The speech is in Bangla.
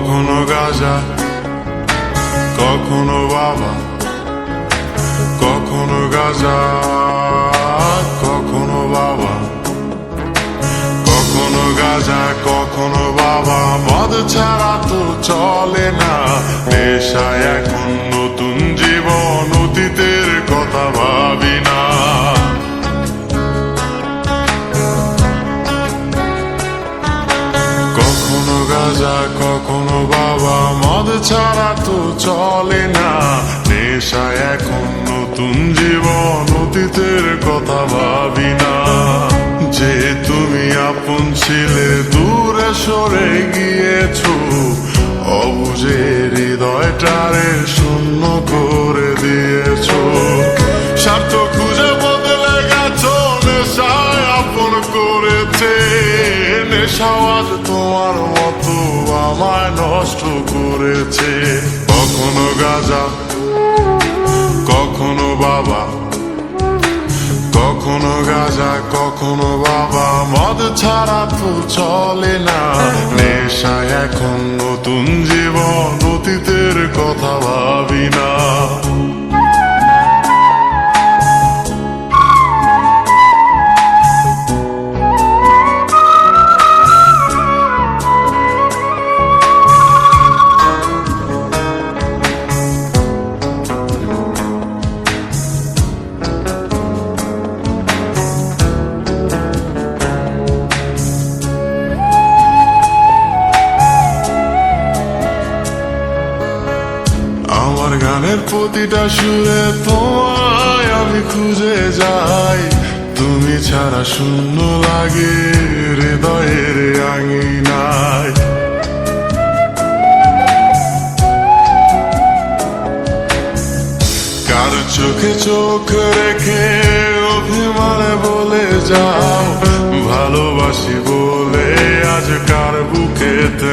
কখনো গাজা, কখনো বাবা, কখনো গাজা, কখনো বাবা, কখনো গাজা, কখনো বাবা। মদ ছাড়া তো চলে না নেশায় এখন গাজা কখনো বাবা, মদ ছাড়া তো চলে না। নেশা এখন নতুন জীবন, অতীতের কথা ভাবি না। যে তুমি আপন ছিলে, দূরে সরে গিয়েছো। তোমার মতো আমায় নষ্ট করেছে। কখনো গাজা, কখনো বাবা, কখনো গাজা, কখনো বাবা। মদ ছাড়া তো চলে না। এখন নতুন জীবন, অতীতের কথা ভাবি না। গানের প্রতিটা সুরে তোমায় আমি খুঁজে যাই। তুমি ছাড়া শূন্য লাগে, হৃদয়ের আঙিনায়। কার চোখে চোখ রেখে অভিমানে বলে যাও, ভালোবাসি বলে আজ কার বুকে বুকেতে